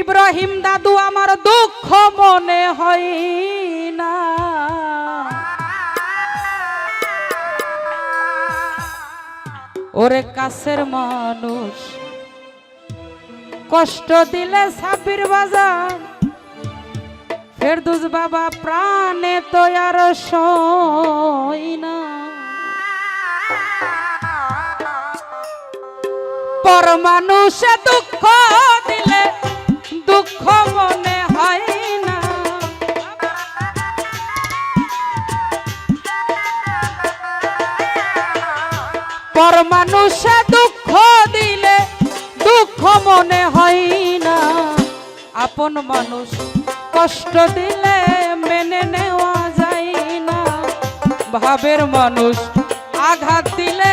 ইব্রাহিম দাদু, আমার দুঃখ মনে হয় না। ওরে কাছের মানুষ, কষ্ট দিলে সাবির বাজার। ফেরদুস বাবা প্রাণে তো আর না। পর মানুষে দুঃখ মানুষে দুঃখ দিলে দুঃখ মনে হয় না। আপন মানুষ কষ্ট দিলে মেনে নেওয়া যায় না। ভাবের মানুষ আঘাত দিলে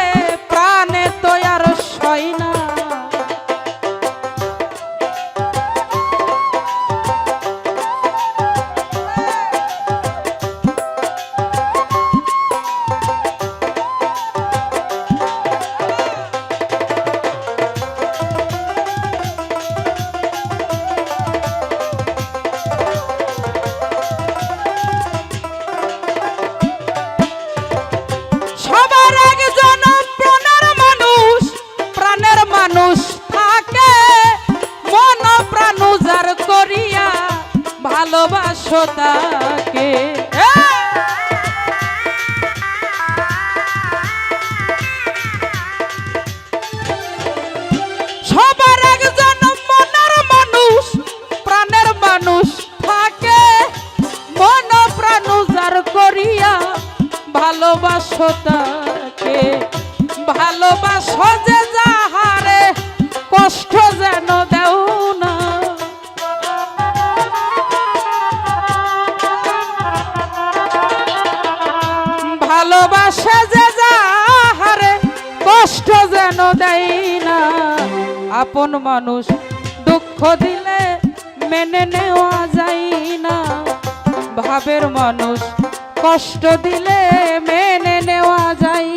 তাকে সবার একজন মনের মানুষ, প্রাণের মানুষ থাকে। মন প্রাণ উজার করিয়া ভালোবাসো তাকে। ভালোবাসো যে আপন মানুষ দুঃখ দিলে মেনে নেওয়া যায় না। ভাবের মানুষ কষ্ট দিলে মেনে নেওয়া যায়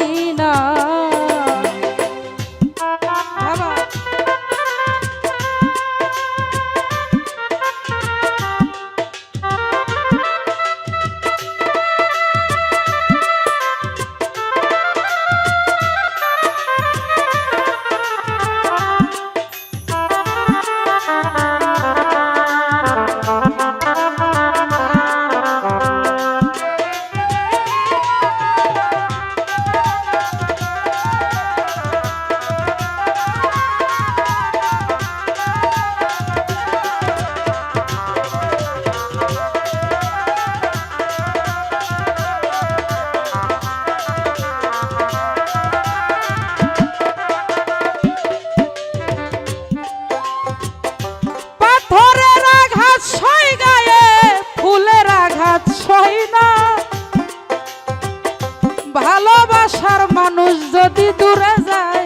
ভালোবাসার মানুষ যদি দূরে যায়,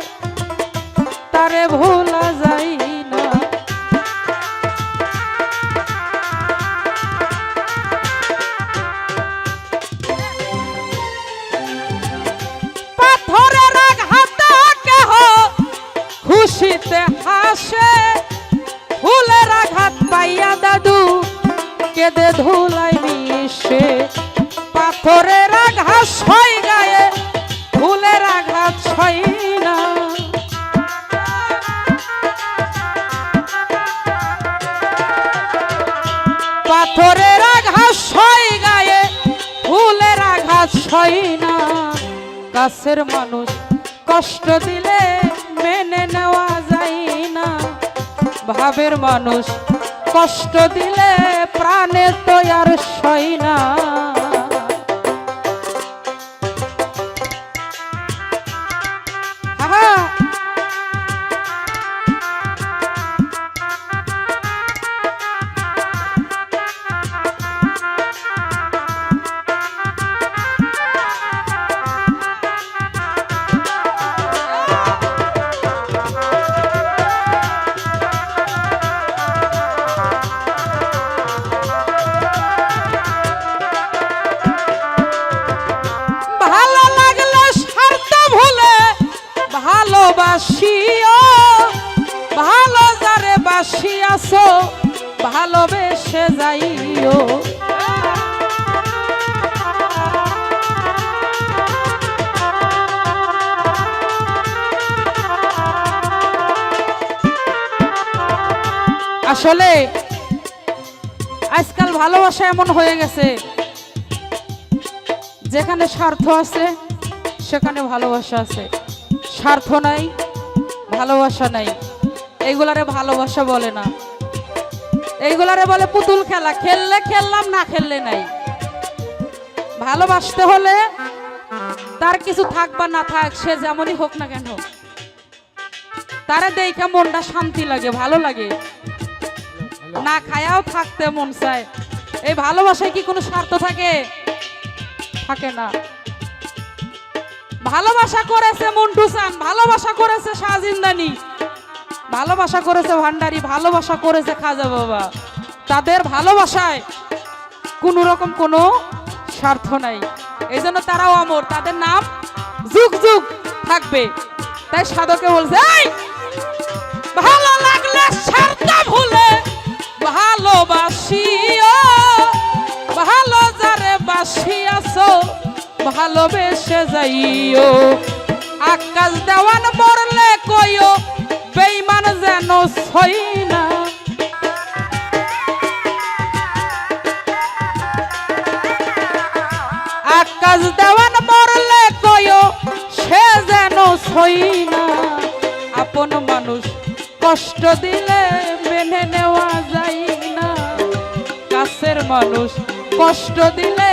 তারে ভোলা যায় না। পাথরের আঘাতে কেহ খুশিতে হাসে, ফুলের আঘাত পাইয়া দাদু কেঁদে ধুলাই মিশে। পাথরের কাছের মানুষ, কষ্ট দিলে মেনে নেওয়া যায় না। ভাবের মানুষ, কষ্ট দিলে প্রাণে তো আর সই না। ভালোবেসে যাইও। আসলে আজকাল ভালোবাসা এমন হয়ে গেছে, যেখানে স্বার্থ আছে, সেখানে ভালোবাসা আছে। স্বার্থ নাই, ভালোবাসা নাই। এইগুলারে ভালোবাসা বলে না। এইগুলারে বলে পুতুল খেলা। খেললে খেললাম, না খেললে নাই। ভালোবাসতে হলে তার কিছু থাক বা না থাক, সে যেমনই হোক না কেন, তারা দেখে মনটা শান্তি লাগে, ভালো লাগে। না খায়াও থাকতে মন চায়। এই ভালোবাসায় কি কোনো স্বার্থ থাকে? থাকে না। ভালোবাসা করেছে মন্টু চান, ভালোবাসা করেছে শাহজিন্দানি ভালোবাসা করেছে ভান্ডারি, ভালোবাসা করেছে খাজা বাবা। তাদের ভালোবাসায় কোনো রকম কোনো স্বার্থ নাই। এই জন্য তারাও অমর, তাদের নাম যুগ যুগ থাকবে। তাই সাধকে বলছে ভালো লাগলে স্বার্থ ভুলে ভালোবাসিও, ভালো যারে বাসি বাসিয়াছো, ভালোবেসে যাইও। আকাশ দেওয়ান মরলে কইও বেইমান যেন সই না। আকাশ দেওয়ান মরলে কইও সে যেন সই না। আপন মানুষ কষ্ট দিলে মেনে নেওয়া যায় না। কাছের মানুষ কষ্ট দিলে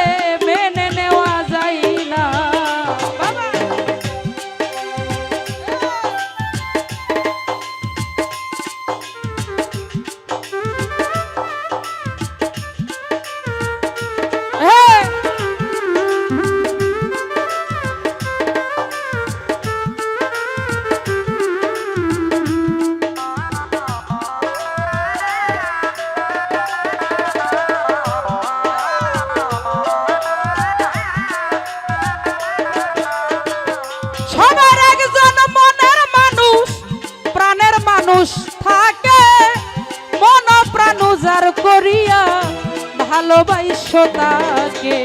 মানুষ থাকে, মন প্রাণ উজার করিয়া ভালোবাইস তাকে।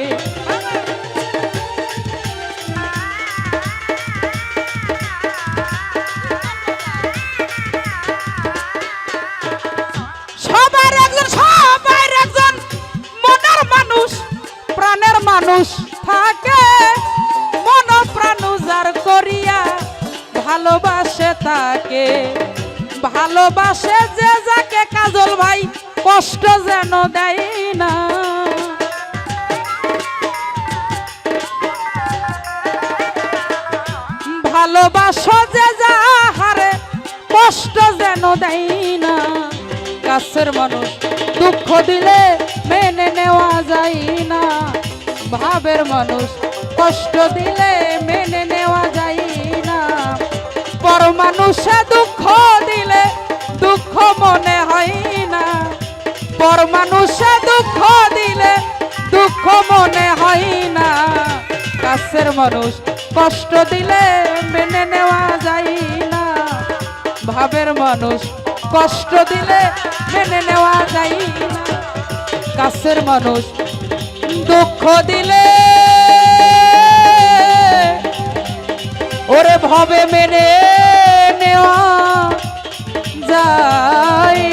সবার একজন সবার একজন, মনের মানুষ, প্রাণের মানুষ থাকে, মন প্রাণ উজার করিয়া ভালোবাসে তাকে। ভালোবাসে যে যাকে কাজল ভাই, কষ্ট যেন দেয় না। ভালোবাসো যে যাহারে, কষ্ট যেন দেয় না। কাছের মানুষ দুঃখ দিলে মেনে নেওয়া যায় না। ভাবের মানুষ কষ্ট দিলে পর মানুষে দুঃখ দিলে দুঃখ মনে হয় না। পর মানুষে দুঃখ দিলে দুঃখ মনে হয় না। কাছের মানুষ কষ্ট দিলে মেনে নেওয়া যায় না। ভাবের মানুষ কষ্ট দিলে মেনে নেওয়া যায় না। কাছের মানুষ দুঃখ দিলে ওরে ভাবে মেনে যায়।